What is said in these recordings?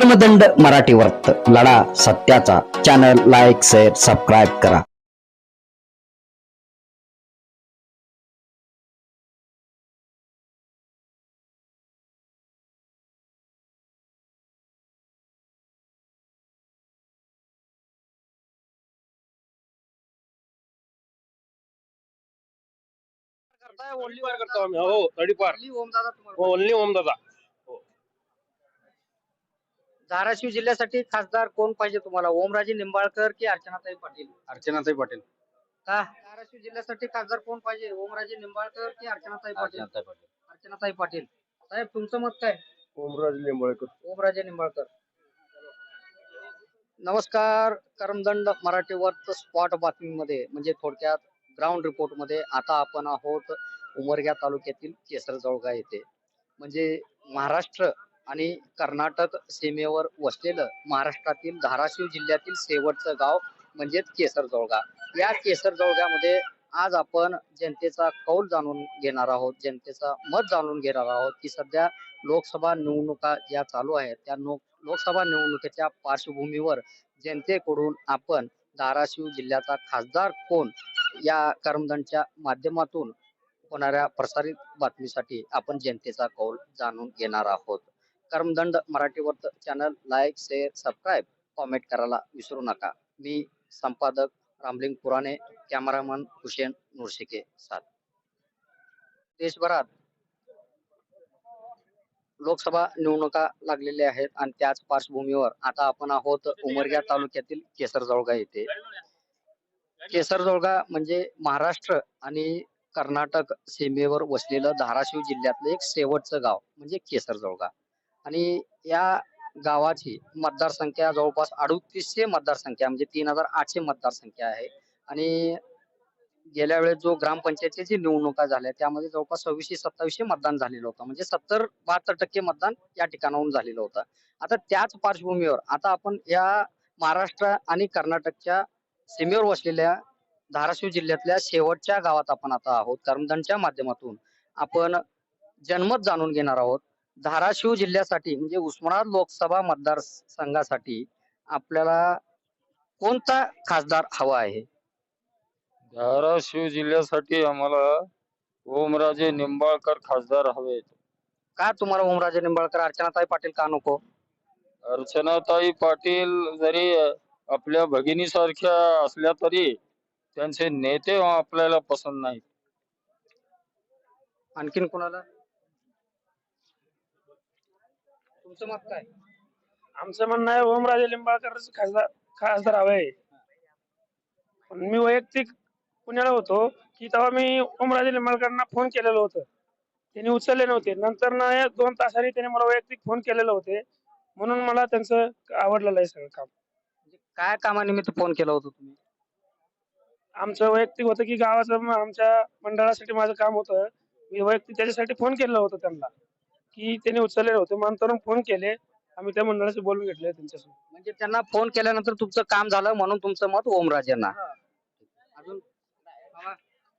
धर्मदंड मराठी वर्त लढा सत्याचा. चॅनल लाईक शेअर सबस्क्राईब करा. ओनली वार करतो आम्ही. हो तडीपार. ओनली ओम दादा ओनली ओमदादा. धाराशिव जिल्ह्यासाठी खासदार कोण पाहिजे तुम्हाला? ओमराजे निंबाळकर की अर्चनाताई पाटील? अर्चनाताई पाटील. का? धाराशिव जिल्ह्यासाठी खासदार कोण पाहिजे? ओमराजे निंबाळकर की अर्चनाताई पाटील? अर्चनाताई पाटील. अर्चनाताई पाटील. साहेब तुमचं मत काय? ओमराज लिंबाळकर ओमराजे निंबाळकर. नमस्कार. करमदंड मराठी वर्त स्पॉट बातमीमध्ये म्हणजे थोडक्यात ग्राउंड रिपोर्टमध्ये आता आपण आहोत उमरगा तालुक्यातील केसरजवळगा येथे. म्हणजे महाराष्ट्र आणि कर्नाटक सीमेवर वसलेलं महाराष्ट्रातील धाराशिव जिल्ह्यातील शेवटचं गाव म्हणजेच केसरजवळगा. या केसरजवळगामध्ये आज आपण जनतेचा कौल जाणून घेणार आहोत जनतेचा मत जाणून घेणार आहोत की सध्या लोकसभा निवडणुका ज्या चालू आहेत त्या नो- लोकसभा निवडणुकीच्या पार्श्वभूमीवर जनतेकडून आपण धाराशिव जिल्ह्याचा खासदार कोण या कर्मदंडच्या माध्यमातून होणाऱ्या प्रसारित बातमीसाठी आपण जनतेचा कौल जाणून घेणार आहोत. करमदंड मराठीवर channel like share subscribe comment करायला विसरू नका. मी संपादक रामलिंग पुराणे कॅमेरामन हुसेन नुरशिके साथ देशभरात लोकसभा निवडणुका लागलेल्या आहेत आणि त्याच पार्श्वभूमीवर आता आपण आहोत उमरग्या तालुक्यातील केसरजवळगा येथे. केसरजवळगा म्हणजे महाराष्ट्र आणि कर्नाटक सीमेवर वसलेलं धाराशिव जिल्ह्यातलं एक शेवटचं गाव म्हणजे केसरजवळगा. आणि या गावाची मतदारसंख्या जवळपास अडुतीसशे मतदारसंख्या म्हणजे तीन हजार आठशे मतदारसंख्या आहे. आणि गेल्या वेळेस जो ग्रामपंचायतीची जी निवडणुका झाल्या त्यामध्ये जवळपास सव्वीसशे सत्तावीसशे मतदान झालेलं होतं. म्हणजे सत्तर बहात्तर टक्के मतदान या ठिकाणाहून झालेलं होतं. आता त्याच पार्श्वभूमीवर आता आपण या महाराष्ट्र आणि कर्नाटकच्या सीमेवर वसलेल्या धाराशिव जिल्ह्यातल्या शेवटच्या गावात आपण आता आहोत. करमदंडच्या माध्यमातून आपण जनमत जाणून घेणार आहोत. धाराशिव जिल्ह्यासाठी म्हणजे उस्मानाबाद लोकसभा मतदारसंघासाठी आपल्याला कोणता खासदार हवा आहे? धाराशिव जिल्ह्यासाठी आम्हाला ओमराजे निंबाळकर खासदार हवेत. का तुम्हाला ओमराजे निंबाळकर? अर्चनाताई पाटील का नको? अर्चनाताई पाटील जरी आपल्या भगिनीसारख्या असल्या तरी त्यांचे नेते आपल्याला पसंत नाहीत. आणखीन कोणाला? तुमचं मत काय? आमचं म्हणणं आहे ओमराजे लिंबाळकर खासदार खासदार हवे. पण मी वैयक्तिक पुण्याला होतो की तेव्हा मी ओमराजे लिंबाळकरांना फोन केलेलं होतं. त्यांनी उचलले नव्हते. नंतर ना एक दोन तासांनी त्यांनी मला वैयक्तिक फोन केलेले होते. म्हणून मला त्यांचं आवडलेलं आहे सगळं काम. म्हणजे काय कामानिमित्त फोन केला होता तुम्ही? आमचं वैयक्तिक होतं की गावाचं म- आमच्या मंडळासाठी माझं काम होतं. मी वैयक्तिक त्याच्यासाठी फोन केलेला होता त्यांना. की त्यांनी उचललेलं होतं. नंतर फोन केले. आम्ही त्या मंडळाशी बोलून घेतले त्यांच्यासोबत म्हणजे त्यांना फोन केल्यानंतर तुमचं काम झालं म्हणून तुमचं मत ओमराजेंना अजून मामा,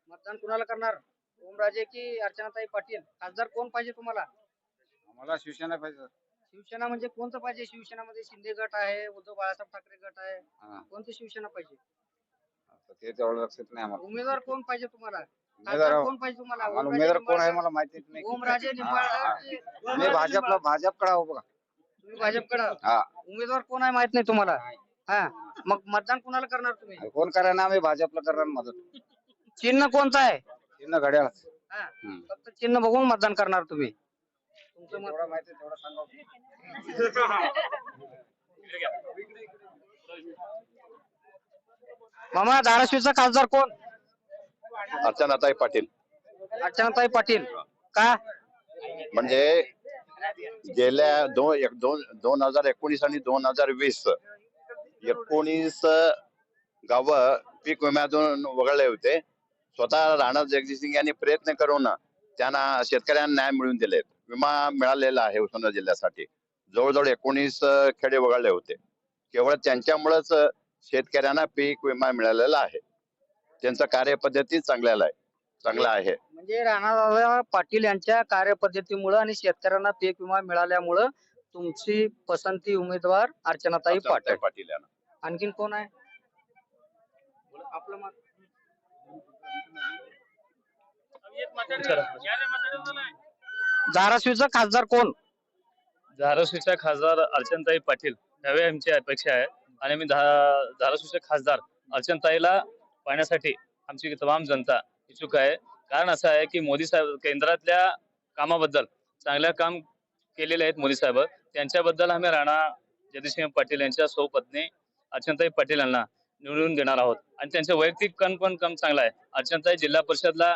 मतदान कुणाला करणार? ओमराजे की अर्चनाताई पाटील? खासदार कोण पाहिजे तुम्हाला? आम्हाला शिवसेना पाहिजे. शिवसेना म्हणजे कोणतं पाहिजे? शिवसेनामध्ये शिंदे गट आहे उद्धव बाळासाहेब ठाकरे गट आहे. हा. कोणती शिवसेना पाहिजे? ते तेवढं लक्षात नाही आम्हाला. उमेदवार कोण पाहिजे तुम्हाला? उमेदवार कोण पाहिजे तुम्हाला आम्हाला ओमराजे उमेदवार कोण आहे? मला माहितीच नाही. ओमराजे निंबाळकर. मी भाजपला भाजपकडे आहो बघा. तुम्ही भाजपकडे हा. उमेदवार कोण आहे माहीत नाही तुम्हाला? हा. मग मतदान कुणाला करणार तुम्ही? कोण करा ना आम्ही? भाजपला करणार मदत. चिन्ह कोणतं आहे? चिन्ह घड्याळ हा, हम्म. फक्त चिन्ह बघून मतदान करणार तुम्ही. तुमचं मत जेवढं माहिती आहे तेवढं सांगा. मामा धाराशिवचा खासदार कोण? अर्चनाताई पाटील. अर्चनाताई पाटील. का? म्हणजे गेल्या दोन एक दोन दोन हजार एकोणीस आणि दोन हजार वीस एकोणीस गाव पीक विम्यातून वगळले होते. स्वतः राणा जगजितसिंग यांनी प्रयत्न करून त्यांना शेतकऱ्यांना न्याय मिळवून दिले विमा मिळालेला आहे उस्मानाबाद जिल्ह्यासाठी. जवळजवळ एकोणीस खेडे वगळले होते. केवळ त्यांच्यामुळेच शेतकऱ्यांना पीक विमा मिळालेला आहे. त्यांचं कार्यपद्धती चांगल्याला आहे. चांगला आहे. म्हणजे राणादादा पाटील यांच्या कार्यपद्धतीमुळे आणि शेतकऱ्यांना पीक विमा मिळाल्यामुळं तुमची पसंती उमेदवार अर्चनाताई पाटील. पाटील यांना. आणखीन कोण आहे? आपलं मत. धाराशिवचा खासदार कोण? धाराशिवच्या खासदार अर्चनताई पाटील. यावे आमची अपेक्षा आहे. आणि मी धा- धाराशिवचे खासदार अर्चनताईला पाहण्यासाठी आमची तमाम जनता इच्छुक आहे. कारण असं आहे की मोदी साहेब केंद्रातल्या कामाबद्दल चांगल्या काम केलेले आहेत मोदी साहेब. त्यांच्याबद्दल आम्ही राणा जगदीशसिंह पाटील यांच्या सौपत्नी अर्चनताई पाटील यांना निवडून देणार आहोत. आणि त्यांचं वैयक्तिक कण पण काम चांगला आहे. अर्चनताई जिल्हा परिषदला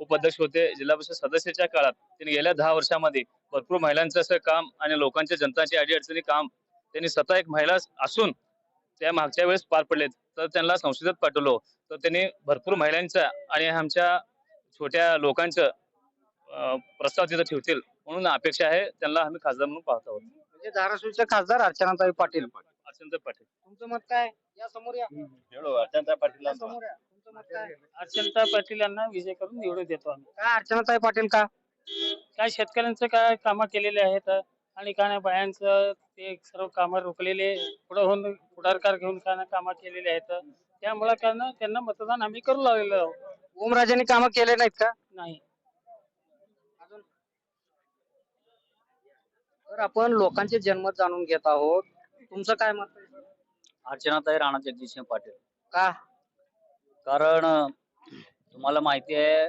उपाध्यक्ष होते. जिल्हा परिषद सदस्याच्या काळात त्यांनी गेल्या दहा वर्षामध्ये भरपूर महिलांचं असं काम आणि लोकांच्या जनताची अडीअडचणी काम त्यांनी स्वतः एक महिला असून त्या मागच्या वेळेस पार पडलेत. तर त्यांना संसदेत पाठवलो. तर त्यांनी भरपूर महिलांचं आणि आमच्या छोट्या लोकांचं प्रस्ताव तिथं ठेवतील म्हणून अपेक्षा आहे. त्यांना आम्ही खासदार म्हणून पाहत आहोत. म्हणजे धाराशिवचे खासदार अर्चनाताई पाटील. अर्चनताई पाटील. तुमचं मत काय? या समोर या. अर्चनाताई पाटील तुमचं मत काय? अर्चनता पाटील यांना विजय करून निवडून देतो आम्ही. काय अर्चनाताई पाटील का? काय शेतकऱ्यांचं काय कामं केलेले आहेत? आणि काय नाही बायांचं ते सर्व कामं रोखलेले पुढे होऊन पुढाकार घेऊन काय ना कामं केलेले आहेत. त्यामुळे काय ना त्यांना मतदान आम्ही करू लागलेलो आहोत. ओमराजेंनी कामं केले नाहीत का? नाही. अजून? तर आपण लोकांचे जन्मत जाणून घेत आहोत. तुमचं काय मत आहे? अर्चनाताई राणा जगदीशसिंह पाटील. का? कारण तुम्हाला माहिती आहे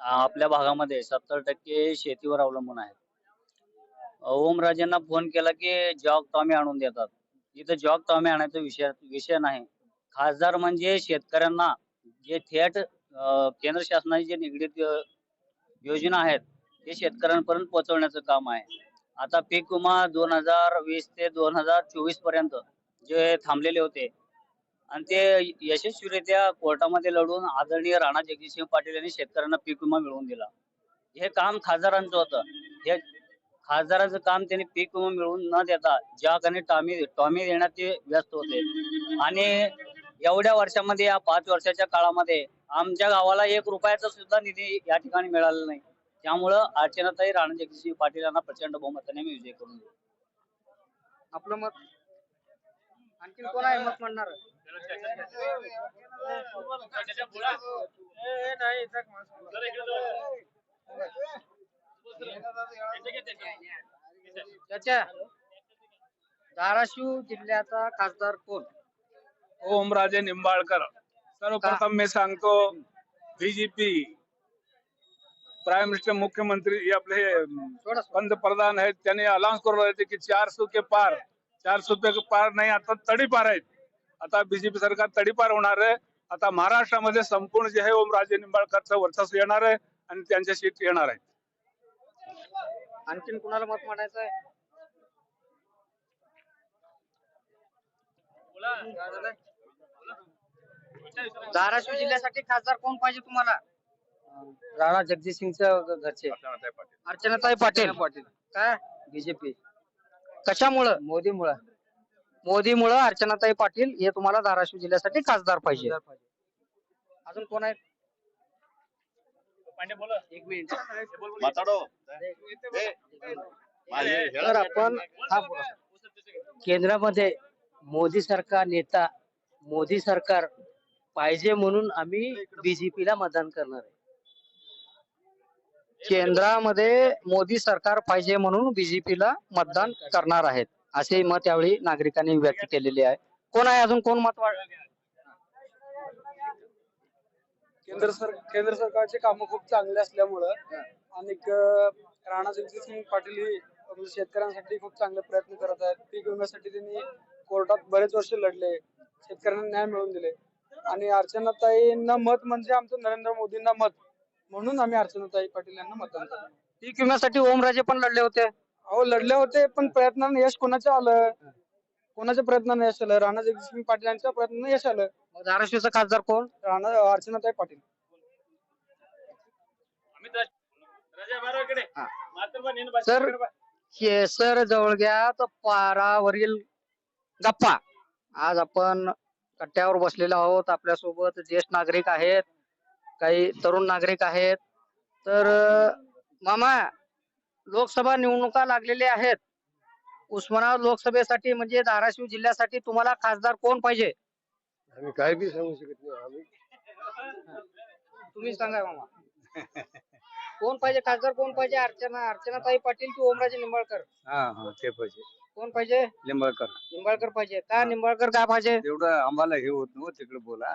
आपल्या भागामध्ये सत्तर टक्के शेतीवर अवलंबून आहेत. ओमराजेंना फोन केला की जॉब टॉमी आणून देतात. इथं जॉब टॉमी आणायचा विषय विषय नाही. खासदार म्हणजे शेतकऱ्यांना जे थेट केंद्र शासनाची जे निगडीत योजना आहेत ते शेतकऱ्यांपर्यंत पोहोचवण्याचं काम आहे. आता पीक विमा दोन हजार वीस ते दोन हजार चोवीसपर्यंत जे थांबलेले होते आणि ते यशस्वीरित्या कोर्टामध्ये लढून आदरणीय राणा जगजितसिंह पाटील यांनी शेतकऱ्यांना पीक विमा मिळवून दिला. हे काम खासदारांचं होतं. हे खासदाराचं काम त्यांनी पीक विमा मिळवून न देता ज्या काही टॉमी टॉमी देण्यात ते व्यस्त होते. आणि एवढ्या वर्षामध्ये या पाच वर्षाच्या काळामध्ये आमच्या गावाला एक रुपयाचा सुद्धा निधी या ठिकाणी मिळालेला नाही. त्यामुळं अर्चनाताई राणा जगदीशसिंह पाटील यांना प्रचंड बहुमताने मी विजय करून. आपलं मत? आणखीन कोण आहे मत म्हणणार? त्याच्या धाराशिव जिल्ह्याचा खासदार कोण? ओमराजे निंबाळकर. सर्वप्रथम मी सांगतो बीजेपी प्राईम मिनिस्टर मुख्यमंत्री हे आपले पंतप्रधान आहेत त्यांनी अनाउन्स करून राहिले की चारशे के पार चारशे के पार नाही आता तडीपार आहेत. आता बीजेपी सरकार तडीपार होणार आहे. आता महाराष्ट्रामध्ये संपूर्ण जे आहे ओमराजे निंबाळकरचं वर्चस्व येणार आहे आणि त्यांच्या सीट येणार आहे. आणखीन कुणाला मत मांडायचं आहे धाराशिव जिल्ह्यासाठी खासदार कोण पाहिजे तुम्हाला? राणा जगजित सिंग घरचे. अर्चनाताई पाटील. पाटील. काय बीजेपी. कशामुळं? मोदीमुळं. मोदीमुळं अर्चनाताई पाटील हे तुम्हाला धाराशिव जिल्ह्यासाठी खासदार पाहिजे. अजून कोण आहे तर आपण हा बोला. केंद्रामध्ये मोदी सरकार नेता मोदी सरकार पाहिजे म्हणून आम्ही बीजेपीला मतदान करणार आहे. केंद्रामध्ये मोदी सरकार पाहिजे म्हणून बीजेपीला मतदान करणार आहेत असे मत यावेळी नागरिकांनी व्यक्त केलेले आहे. कोण आहे अजून? कोण मत वाढ केंद्र सर केंद्र सरकारचे कामं खूप चांगले असल्यामुळं आणि राणा जगजितसिंग पाटील ही म्हणजे शेतकऱ्यांसाठी खूप चांगले प्रयत्न करत आहेत. पीक विम्यासाठी त्यांनी कोर्टात बरेच वर्ष लढले. शेतकऱ्यांना न्याय मिळवून दिले. आणि अर्चनाताईंना मत म्हणजे आमचं नरेंद्र मोदींना मत. म्हणून आम्ही अर्चनाताई पाटील यांना मतदान करतो. पीक विम्यासाठी ओमराजे पण लढले होते. अहो लढले होते पण प्रयत्नाने यश कोणाचं आलं? कोणाच्या प्रयत्नाने यश आलं राणा जगजितसिंग पाटील यांच्या प्रयत्नाने यश आलं मग धाराशिवचा खासदार कोण? राणा अर्चनाताई पाटील. सर केसर जवळग्यात पारावरील गप्पा. आज आपण कट्ट्यावर बसलेलो आहोत. आपल्यासोबत ज्येष्ठ नागरिक आहेत काही तरुण नागरिक आहेत. तर अं, मामा लोकसभा निवडणुका लागलेल्या आहेत. उस्मानाबाद लोकसभेसाठी म्हणजे धाराशिव जिल्ह्यासाठी तुम्हाला खासदार कोण पाहिजे? आम्ही काय बी सांगू शकत नाही आम्ही तुम्ही सांगा मामा. कोण पाहिजे खासदार कोण पाहिजे अर्चना अर्चनाताई पाटील की ओमराजे निंबाळकर? हा हा ते पाहिजे. कोण पाहिजे? लिंबाळकर निंबाळकर पाहिजे. का निंबाळकर का पाहिजे? तेवढं आम्हाला हे होत नव्हतं तिकडे बोला.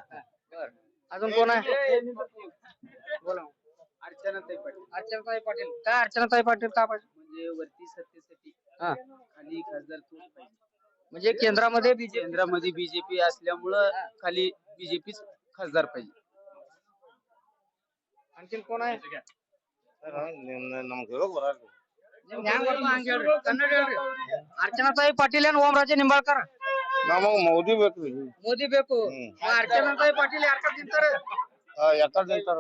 अजून कोण आहे? बोला अर्चनाताई पाटील. अर्चनाताई पाटील. का अर्चनाताई पाटील का पाहिजे? म्हणजे वरती सत्तेसाठी. हा. खाली खासदार तोच पाहिजे म्हणजे केंद्रामध्ये बीजेपी केंद्रामध्ये बीजेपी असल्यामुळं खाली बीजेपीच खासदार पाहिजे आणखीन कोण आहे ನಮ್ಗೆ ಕನ್ನಡ ಹೇಳ್ರಿ. ಅರ್ಚನಾತಾಯಿ ಪಾಟೀಲ್ ಏನ್ ಓಮರಾಜೆ ನಿಂಬಾಳ್ಕರ್ ನಮಗ್ ಮೋದಿ ಬೇಕು ಮೋದಿ ಬೇಕು अर्चनाताई पाटील ಯಾರ್ ಕಡೆ ನಿಂತಾರ ಯಾಕಂದ್ರೆ ನಿಂತಾರ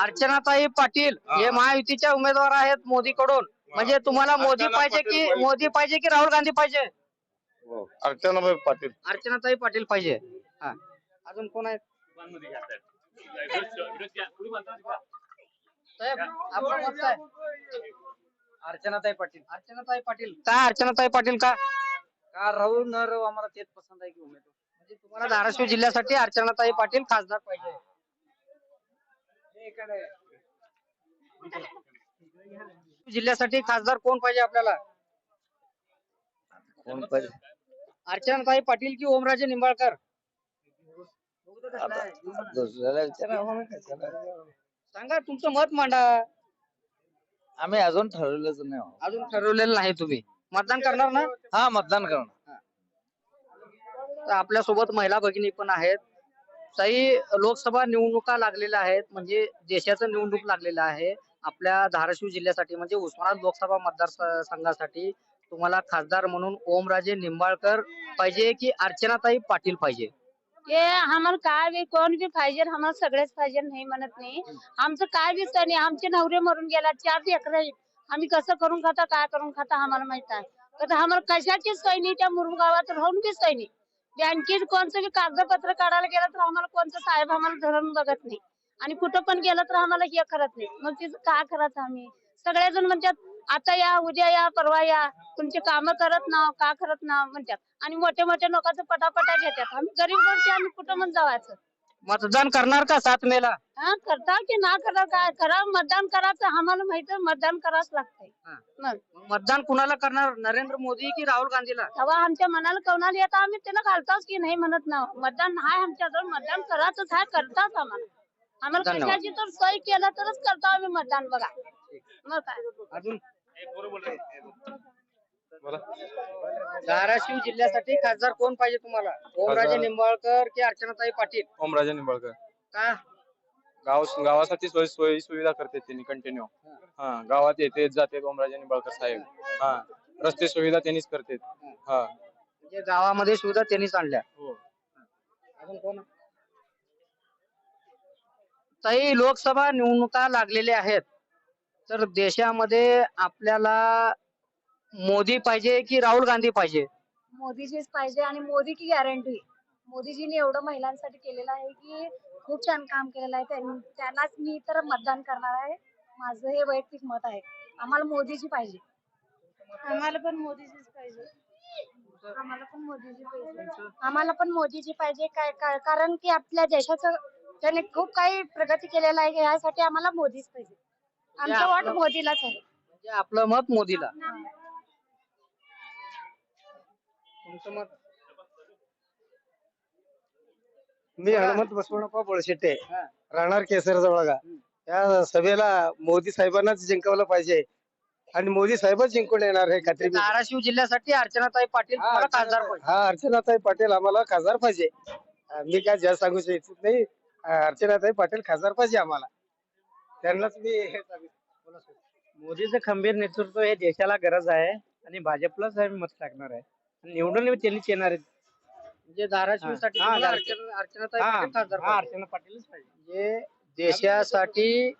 अर्चनाताई पाटील हे महायुतीच्या उमेदवार आहेत मोदीकडून म्हणजे तुम्हाला मोदी पाहिजे की मोदी पाहिजे की राहुल गांधी पाहिजे? अर्चनाबाई पाटील. अर्चनाताई पाटील पाहिजे. हा. अजून कोण आहेत? साहेब आपलं मत काय अर्चनाताई पाटील. अर्चनाताई पाटील. का अर्चनाताई पाटील का? का राहू न राहू आम्हाला तेच पसंत आहे की उमेदवार? म्हणजे तुम्हाला धाराशिव जिल्ह्यासाठी अर्चनाताई पाटील खासदार पाहिजे. जिल्ह्यासाठी खासदार कोण पाहिजे आपल्याला? कोण पाहिजे? अर्चनाताई पाटील की ओमराजे निंबाळकर? दुसऱ्याला सांगा तुमचं मत मांडा. आम्ही अजून ठरवलंच नाही हो. अजून ठरवलेलं नाही तुम्ही. मतदान करणार ना? हा मतदान करणार. तर आपल्यासोबत महिला भगिनी पण आहेत. काही लोकसभा निवडणुका लागलेल्या आहेत म्हणजे देशाचं निवडणूक लागलेलं आहे. आपल्या धाराशिव जिल्ह्यासाठी म्हणजे उस्मानाबाद लोकसभा मतदारसंघासाठी तुम्हाला खासदार म्हणून ओमराजे निंबाळकर पाहिजे की अर्चनाताई पाटील पाहिजे? ते आम्हाला काय बी कोण बी पाहिजे आम्हाला सगळेच पाहिजे नाही म्हणत नाही. आमचं काय बी नाही आमचे नवरे मरून गेला चार लेकर आम्ही कसं करून खाता काय करून खाता आम्हाला माहीत आहे. तर आम्हाला कशाचीच सोय नाही त्या मुरुम गावात राहून बी सोय नाही. बँकेत कोणतं बी कागदपत्र काढायला गेलं तर आम्हाला कोणतं साहेब आम्हाला धरून बघत नाही. आणि कुठं पण गेलं तर आम्हाला हे करत नाही. मग तिचं काय करायचं आम्ही? सगळेजण म्हणतात आता या उद्या या परवा या. तुमचे काम करत नाव का करत नाव म्हणतात. आणि मोठे मोठे लोकांचं पटापटा घेतात. आम्ही गरीब गोष्टी आम्ही कुठं पण जावायचं? मतदान करणार का सात मेला? हा करता की ना करा काय करा मतदान करायचं आम्हाला माहीत मतदान करावंच लागतंय. हा. मग? मतदान कुणाला करणार? नरेंद्र मोदी की राहुल गांधीला? तेव्हा आमच्या मनाला कवनाला येतं आम्ही त्याला घालताच की नाही म्हणत ना मतदान हाय आमच्याजवळ मतदान करायचंच आहे करताच आम्हाला. आम्हाला धन्यवाद. कशाची तर सोय केलं तरच करतो आम्ही मतदान बघा. मग काय? अजून? धाराशिव जिल्ह्यासाठी खासदार कोण पाहिजे तुम्हाला? ओमराजे निंबाळकर की अर्चनाताई पाटील? ओमराजे निंबाळकर. का? गाव गावासाठी सोय सोयी सुविधा करते त्यांनी कंटिन्यू हा गावात येते जाते ओमराजे निंबाळकर साहेब. हा रस्ते सुविधा त्यांनीच करते. हा. म्हणजे गावामध्ये सुविधा त्यांनीच आणल्या. हो. अजून कोण? काही लोकसभा निवडणुका लागलेल्या आहेत. तर देशामध्ये आपल्याला मोदी पाहिजे की राहुल गांधी पाहिजे? मोदीजीच पाहिजे आणि मोदी की गॅरंटी मोदीजीने एवढं महिलांसाठी केलेलं आहे की खूप छान काम केलेलं आहे. त्यांनी त्यांनाच मी तर मतदान करणार आहे. माझं हे वैयक्तिक मत आहे. आम्हाला मोदीजी पाहिजे. आम्हाला पण मोदीजीच पाहिजे. आम्हाला पण मोदीजी पाहिजे. आम्हाला पण मोदीजी पाहिजे. काय काय- कारण की आपल्या देशाचं त्याने खूप काही प्रगती केलेलं आहे यासाठी आम्हाला मोदीच पाहिजे. आमचं वाट आपलं- मोदीलाच आहे. म्हणजे आपलं मत मोदीला. तुमचं मत? मी हनुमंत बसवणप्पा बोळशेट्टे हा. राहणार केसर जवळगा या सभेला मोदी साहेबांनाच जिंकवलं पाहिजे. आणि मोदी साहेबच जिंकून येणार हे खात्री मी- धाराशिव जिल्ह्यासाठी अर्चनाताई पाटील हा, तुम्हाला खासदार अर्चना- पाहिजे. हा अर्चनाताई पाटील आम्हाला खासदार पाहिजे. हा, मी काय जास्त सांगू इच्छित नाही. अर्चनाताई पाटील खासदार पाहिजे आम्हाला. त्यांनाच मी हे सांगू- बोला सर. मोदीचं खंबीर नेतृत्व हे देशाला गरज आहे आणि भाजपलाच आम्ही मत टाकणार आहे. आणि निवडून त्यांनीच येणार आहेत. म्हणजे धाराशिवसाठी हा, तुम्हाला धाराशिव. अर्चना- अर्चनाताई हा, पाटील खासदार हा, पाहिजे. अर्चना पाटीलच पाहिजे. म्हणजे देशासाठी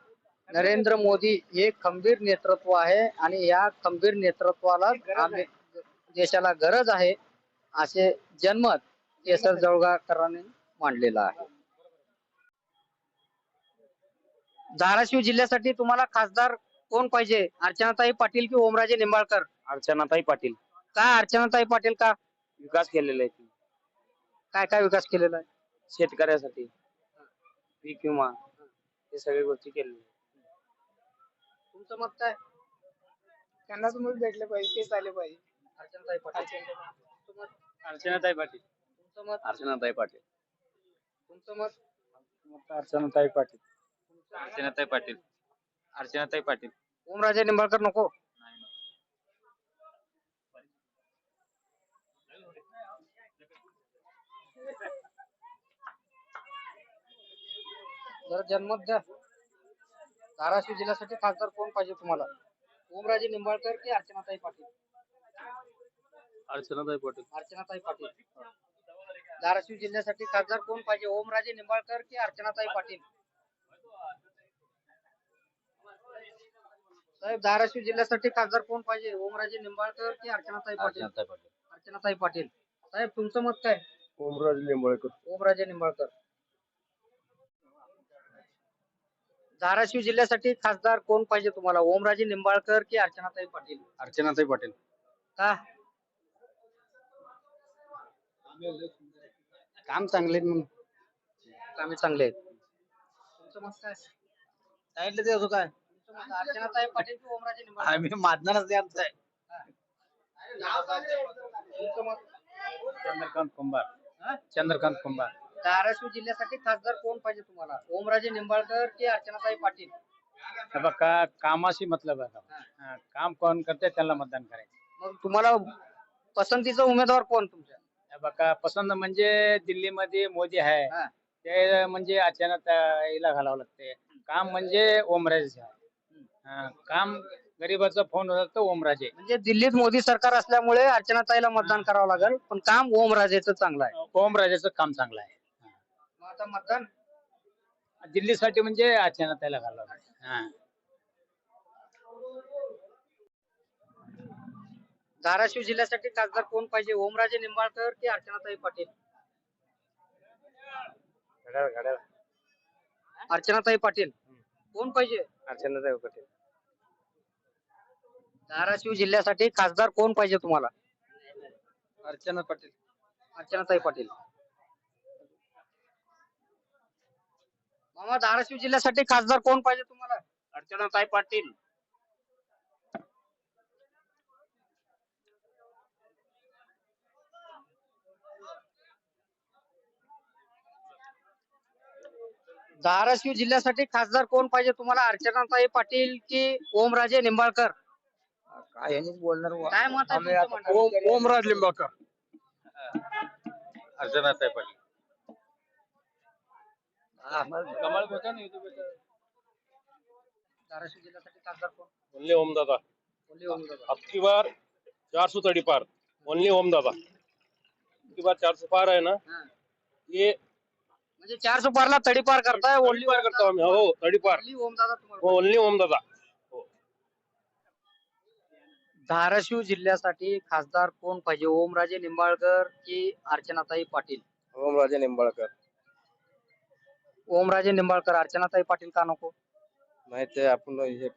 नरेंद्र मोदी हे खंबीर नेतृत्व आहे आणि या खंबीर नेतृत्वाला गरज आम्ही देशाला गरज आहे असे जनमत केसर जळगावकरांनी मांडलेलं आहे. धाराशिव जिल्ह्यासाठी तुम्हाला खासदार कोण पाहिजे? अर्चनाताई पाटील की ओमराजे निंबाळकर? अर्चनाताई पाटील. काय अर्चनाताई पाटील का? विकास केलेला आहे. काय काय विकास केलेला आहे? शेतकऱ्यासाठी. पीक विमा हे सगळ्या गोष्टी केलेल्या आहेत. तुमचं मत काय? त्यांनाच मग भेटले पाहिजे तेच आले पाहिजे. अर्चनाताई पाटील. तुमचं मत? अर्चनाताई पाटील. तुमचं मत? अर्चनाताई पाटील. तुमचं मत? अर्चनाताई पाटील. अर्चनाताई पाटील. अर्चनाताई पाटील. ओमराजे निंबाळकर नको. जरा जन्मत द्या. धाराशिव जिल्ह्यासाठी खासदार कोण पाहिजे तुम्हाला? ओमराजे निंबाळकर की अर्चनाताई पाटील? अर्चनाताई पाटील. अर्चनाताई पाटील. धाराशिव जिल्ह्यासाठी खासदार कोण पाहिजे? ओमराजे निंबाळकर की अर्चनाताई पाटील? साहेब धाराशिव जिल्ह्यासाठी खासदार कोण पाहिजे? ओमराजे निंबाळकर की अर्चनाताई पाटील? अर्चनाताई पाटील. साहेब तुमचं मत काय? ओमराजे लिंबाळकर ओमराजे निंबाळकर. धाराशिव जिल्ह्यासाठी खासदार कोण पाहिजे तुम्हाला? ओमराजे निंबाळकर की अर्चनाताई पाटील? अर्चनाताई पाटील. का? काम चांगले कामे चांगले आहेत. तुमचं मत काय? सांगितलं ते असं काय? अर्चनाताई पाटील की ओमराजे निंबाळकर? आम्ही माधनारच ते आमचं. आहे? तुमचं मत? चंद्रकांत कुंभार. हा? चंद्रकांत कुंभार. धाराशिव जिल्ह्यासाठी खासदार कोण पाहिजे तुम्हाला? ओमराजे निंबाळकर की अर्चनाताई पाटील? हे बघा कामाशी मतलब आहे? हा, काम कोण करते त्याला मतदान करायचं. मग तुम्हाला पसंतीचा उमेदवार कोण तुमच्या? हे बघा पसंत म्हणजे दिल्लीमध्ये मोदी आहे. हा. ते म्हणजे अचानक याला घालावं लागते. काम म्हणजे ओमराजे आहे. हा, काम गरीबाचा फोन होता तो ओमराजे. म्हणजे दिल्लीत मोदी सरकार असल्यामुळे अर्चनाताईला मतदान करावं लागेल पण काम ओमराजेचं चांगलं आहे. ओमराजेचं काम चांगलं आहे. मग आता मतदान? दिल्लीसाठी म्हणजे अचानक त्याला घालावं लागते हा. धाराशिव जिल्ह्यासाठी खासदार कोण पाहिजे ओमराजे निंबाळकर की अर्चनाताई पाटील? अर्चनाताई पाटील. कोण पाहिजे? अर्चनाताई पाटील. धाराशिव जिल्ह्यासाठी खासदार कोण पाहिजे तुम्हाला? अर्चना पाटील. अर्चनाताई पाटील. मामा धाराशिव जिल्ह्यासाठी खासदार कोण पाहिजे तुम्हाला? अर्चनाताई पाटील. धाराशिव जिल्ह्यासाठी खासदार कोण पाहिजे तुम्हाला? अर्चनाताई पाटील की ओमराजे निंबाळकर? काय यांनीच बोलणार बुवा. काय मत आहे आम्ही तुमचं आता. मंडळी? ओम- ओमराज लिंबाळकर. अर्चनाताई पाटील कमळ होता ना धाराशिव जिल्ह्यासाठी खासदार कोण? ओनली ओमदादा ओनली ओमदादा. अब की बार चार सौ तड़ी पार. ओनली ओमदादा अब की बार चार सौ पार है ना? हा. ये म्हणजे चार सुपारला तडीपार करताय तड़ी ओनली पार करता हूँ मैं हो तड़ी पार. ओनली ओमदादा तुम्हाला ओनली ओमदादा धाराशिव जिल्ह्यासाठी खासदार कोण पाहिजे? ओमराजे निंबाळकर की अर्चनाताई पाटील? ओमराजे निंबाळकर. ओमराजे निंबाळकर अर्चनाताई पाटील का नको? माहित है अपन लोग ये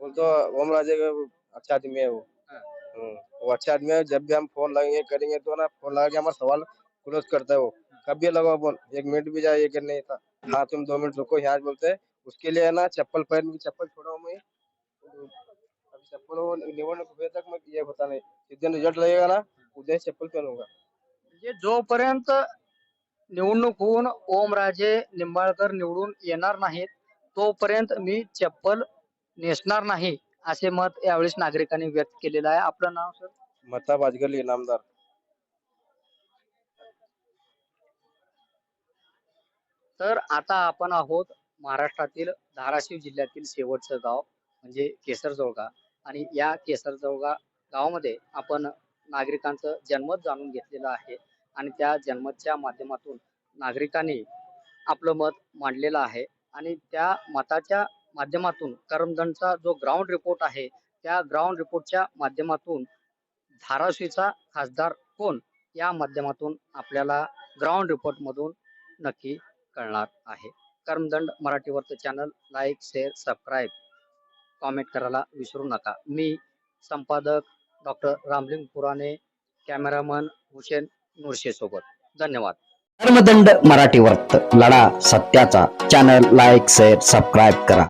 बोलतो ओमराजे का अच्छा आदमी है वो. हाँ। हम्म, वो अच्छा आदमी है जब भी हम फ़ोन लगेंगे करेंगे तो ना फ़ोन लगा के हमारा सवाल क्लोज करता है वो। कभी लगाओ फ़ोन एक मिनट भी जाए ये कर नहीं था। हाँ तुम दो मिनट रुको यहाँ बोलते हैं। उसके लिए है ना चप्पल पहन चप्पल छोड़ा हूँ मैं चप्पल वो निवडणूक तक ये होता नहीं. जिस दिन रिजल्ट लगेगा ना? उद्या ही चप्पल पहनूंगा. म्हणजे जोपर्यंत निवडणूक होऊन ओमराजे निंबाळकर निवडून येणार नाहीत तोपर्यंत मी चप्पल नेसणार नाही असे मत यावेळेस नागरिकांनी व्यक्त केलेलं आहे. आपलं नाव सर? मता बाजगली इनामदार तर आता आपण आहोत महाराष्ट्रातील धाराशिव जिल्ह्यातील शेवटचं गाव म्हणजे केसरजोळगा आणि या केसरजवगा गावामध्ये आपण नागरिकांचं जन्मत जाणून घेतलेलं आहे. आणि त्या जन्मतच्या माध्यमातून नागरिकांनी आपलं मत मांडलेलं आहे. आणि त्या मताच्या माध्यमातून करमदंडचा जो ग्राउंड रिपोर्ट आहे त्या ग्राउंड रिपोर्टच्या माध्यमातून धाराशिवचा खासदार कोण या माध्यमातून आपल्याला ग्राउंड रिपोर्ट मधून नक्की कळणार आहे. कर्मदंड मराठी वर्त channel like share subscribe comment करायला विसरू नका. मी संपादक डॉक्टर रामलिंग पुराणे कॅमेरामन हुसेन नुरशे सोबत. धन्यवाद. धर्मदंड मराठी वर्त लढा सत्याचा. चॅनल लाईक शेअर सबस्क्राईब करा.